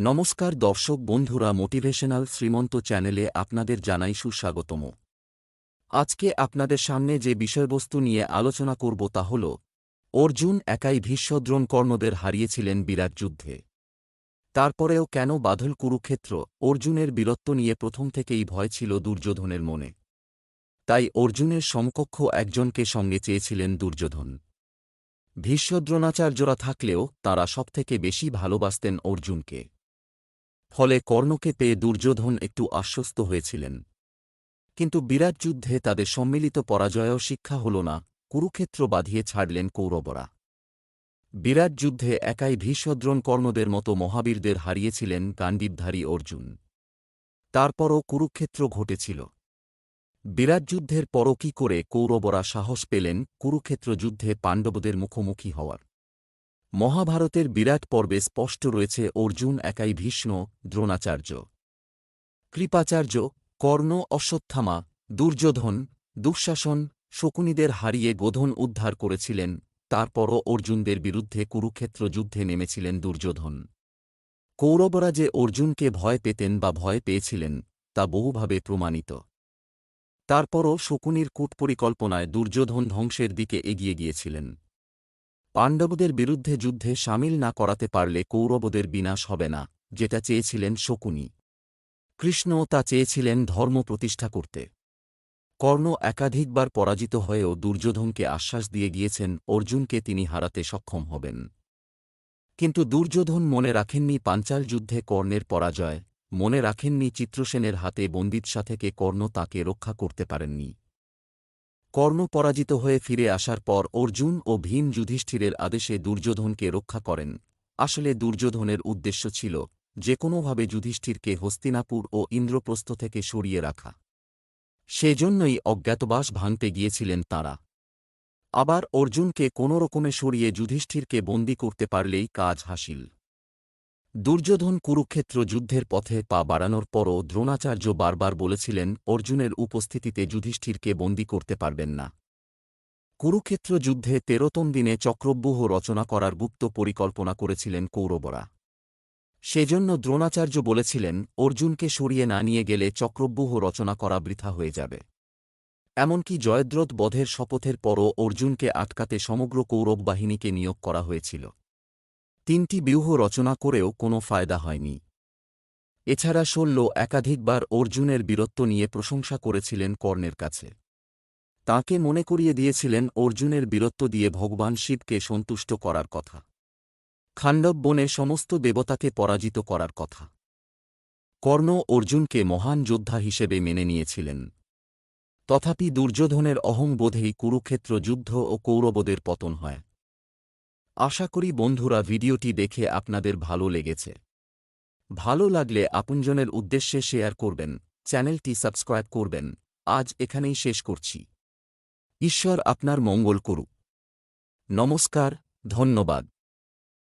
নমস্কার দর্শক বন্ধুরা মোটিভেশনাল শ্রীমন্ত চ্যানেলে আপনাদের জানাই সুস্বাগতম। আজকে আপনাদের সামনে যে বিষয়বস্তু নিয়ে আলোচনা করব তা হল, অর্জুন একাই ভীষ্মদ্রোণ কর্ণদের হারিয়েছিলেন বিরাট যুদ্ধে। তারপরেও কেন বাধল কুরুক্ষেত্র অর্জুনের বীরত্ব নিয়ে প্রথম থেকেই ভয় ছিল দুর্যোধনের মনে। তাই অর্জুনের সমকক্ষ একজনকে সঙ্গে চেয়েছিলেন দুর্যোধন। ভীষ্মদ্রোণাচার্যরা থাকলেও তাঁরা সবথেকে বেশি ভালোবাসতেন অর্জুনকে। ফলে কর্ণকে পেয়ে দুর্যোধন একটু আশ্বস্ত হয়েছিলেন। কিন্তু বিরাট যুদ্ধে তাদের সম্মিলিত পরাজয়ও শিক্ষা হল না, কুরুক্ষেত্র বাঁধিয়ে ছাড়লেন কৌরবরা। বিরাট যুদ্ধে একাই ভীষদ্রণ কর্ণদের মতো মহাবীরদের হারিয়েছিলেন গান্ডীবধারী অর্জুন। তারপরও কুরুক্ষেত্র ঘটেছিল। বিরাট যুদ্ধের পরও কি করে কৌরবরা সাহস পেলেন, কুরুক্ষেত্র যুদ্ধে পাণ্ডবদের মুখোমুখি হওয়ার? মহাভারতের বিরাট পর্বে স্পষ্ট রয়েছে অর্জুন একাই ভীষ্ম, দ্রোণাচার্য। কৃপাচার্য, কর্ণ, অশ্বত্থামা, দুর্যোধন, দুঃশাসন, শকুনিদের হারিয়ে গোধন উদ্ধার করেছিলেন, তারপরও অর্জুনদের বিরুদ্ধে কুরুক্ষেত্র যুদ্ধে নেমেছিলেন দুর্যোধন। কৌরবরা যে অর্জুনকে ভয় পেতেন বা ভয় পেয়েছিলেন, তা বহুভাবে প্রমাণিত। তারপরও শকুনির কূটপরিকল্পনায় দুর্যোধন ধ্বংসের দিকে এগিয়ে গিয়েছিলেন। পাণ্ডবদের বিরুদ্ধে যুদ্ধে সামিল না করাতে পারলে কৌরবদের বিনাশ হবে না, যেটা চেয়েছিলেন শকুনি। কৃষ্ণ তা চেয়েছিলেন ধর্ম প্রতিষ্ঠা করতে। কর্ণ একাধিকবার পরাজিত হয়েও দুর্যোধনকে আশ্বাস দিয়ে গিয়েছেন, অর্জুনকে তিনি হারাতে সক্ষম হবেন। কিন্তু দুর্যোধন মনে রাখেননি পাঞ্চাল যুদ্ধে কর্ণের পরাজয়, মনে রাখেননি চিত্রসেনের হাতে বন্দিৎসা থেকে কর্ণ তাকে রক্ষা করতে পারেননি। কর্ণ পরাজিত হয়ে ফিরে আসার পর অর্জুন ও ভীম যুধিষ্ঠিরের আদেশে দুর্যোধনকে রক্ষা করেন। আসলে দুর্যোধনের উদ্দেশ্য ছিল যে কোনোভাবে যুধিষ্ঠিরকে হস্তিনাপুর ও ইন্দ্রপ্রস্থ থেকে সরিয়ে রাখা। সেজন্যই অজ্ঞাতবাস ভাঙতে গিয়েছিলেন তাঁরা। আবার অর্জুনকে কোনোরকমে সরিয়ে যুধিষ্ঠিরকে বন্দি করতে পারলেই কাজ হাসিল। দুর্যোধন কুরুক্ষেত্র যুদ্ধের পথে পা বাড়ানোর পরও দ্রোণাচার্য বারবার বলেছিলেন, অর্জুনের উপস্থিতিতে যুধিষ্ঠিরকে বন্দি করতে পারবেন না। কুরুক্ষেত্র যুদ্ধে তেরোতম দিনে চক্রব্যূহ রচনা করার গুপ্ত পরিকল্পনা করেছিলেন কৌরবরা। সেজন্য দ্রোণাচার্য বলেছিলেন, অর্জুনকে সরিয়ে না নিয়ে গেলে চক্রব্যূহ রচনা করা বৃথা হয়ে যাবে। এমনকি জয়দ্রথ বধের শপথের পরও অর্জুনকে আটকাতে সমগ্র কৌরব বাহিনীকে নিয়োগ করা হয়েছিল। তিনটি ব্যূহ রচনা করেও কোনো ফায়দা হয়নি। এছাড়া শল্য একাধিকবার অর্জুনের বীরত্ব নিয়ে প্রশংসা করেছিলেন কর্ণের কাছে। তাকে মনে করিয়ে দিয়েছিলেন অর্জুনের বীরত্ব দিয়ে ভগবান শিবকে সন্তুষ্ট করার কথা। খাণ্ডব বনে সমস্ত দেবতাকে পরাজিত করার কথা। কর্ণ অর্জুনকে মহান যোদ্ধা হিসেবে মেনে নিয়েছিলেন। তথাপি দুর্যোধনের অহংবোধেই কুরুক্ষেত্র যুদ্ধ ও কৌরবদের পতন হয়। আশা করি বন্ধুরা ভিডিওটি দেখে আপনাদের ভালো লেগেছে। ভালো লাগলে আপনজনের উদ্দেশ্যে শেয়ার করবেন, চ্যানেলটি সাবস্ক্রাইব করবেন। আজ এখানেই শেষ করছি। ঈশ্বর আপনার মঙ্গল করুক। নমস্কার, ধন্যবাদ।